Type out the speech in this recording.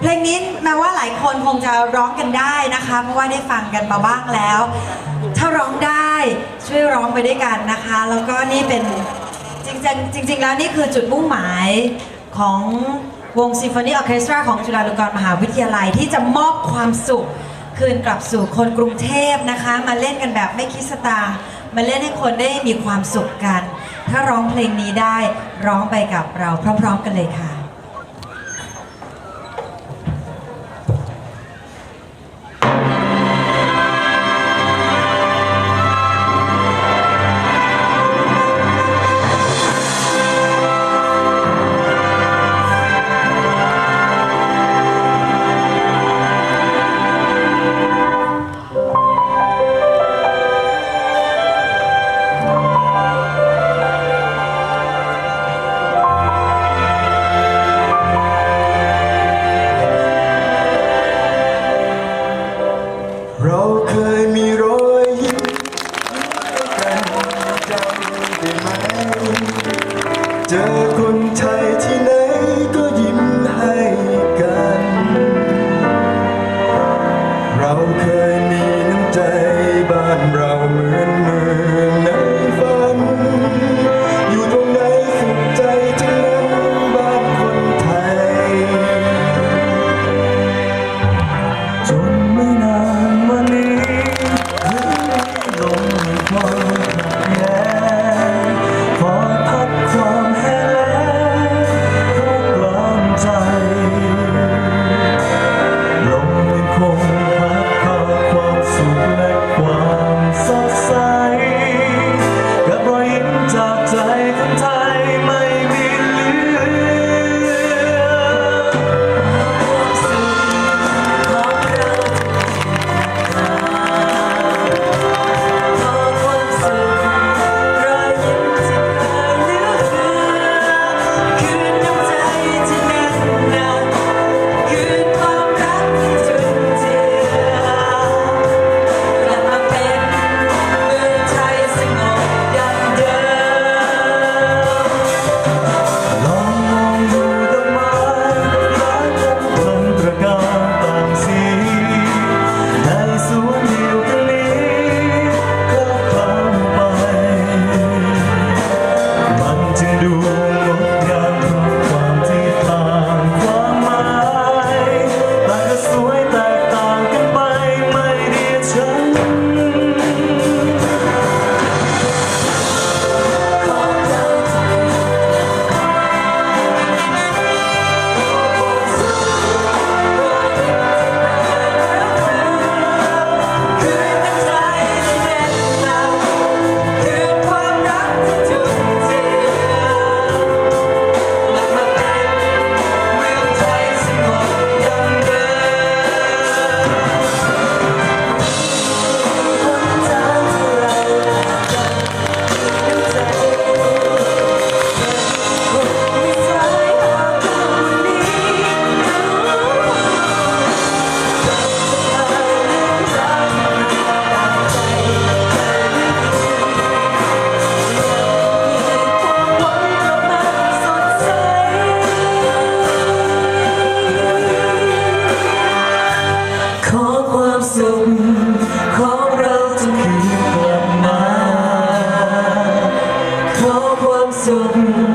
เพลงนี้แม้ว่าหลายคนคงจะร้องกันได้นะคะ เพราะว่าได้ฟังกันมาบ้างแล้ว ถ้าร้องได้ช่วยร้องไปด้วยกันนะคะ แล้วก็นี่เป็นจริงๆจริง ๆ แล้วนี่คือจุดมุ่งหมายของวงซิมโฟนีออเคสตราของจุฬาลงกรณ์มหาวิทยาลัยที่จะมอบความสุขคืนกลับสู่คนกรุงเทพนะคะ มาเล่นกันแบบไม่คิดสตางค์มาเล่นให้คนได้มีความสุขกัน ถ้าร้องเพลงนี้ได้ร้องไปกับเราพร้อม ๆ กันเลยค่ะ เจอคนไทยที่ไหนก็ยิ้มให้กัน เราเคยมีน้ำใจบ้านเราเหมือนเมืองในฝัน อยู่ตรงไหนสุขใจทั้งนั้นบ้านคนไทย จนไม่นาน coração.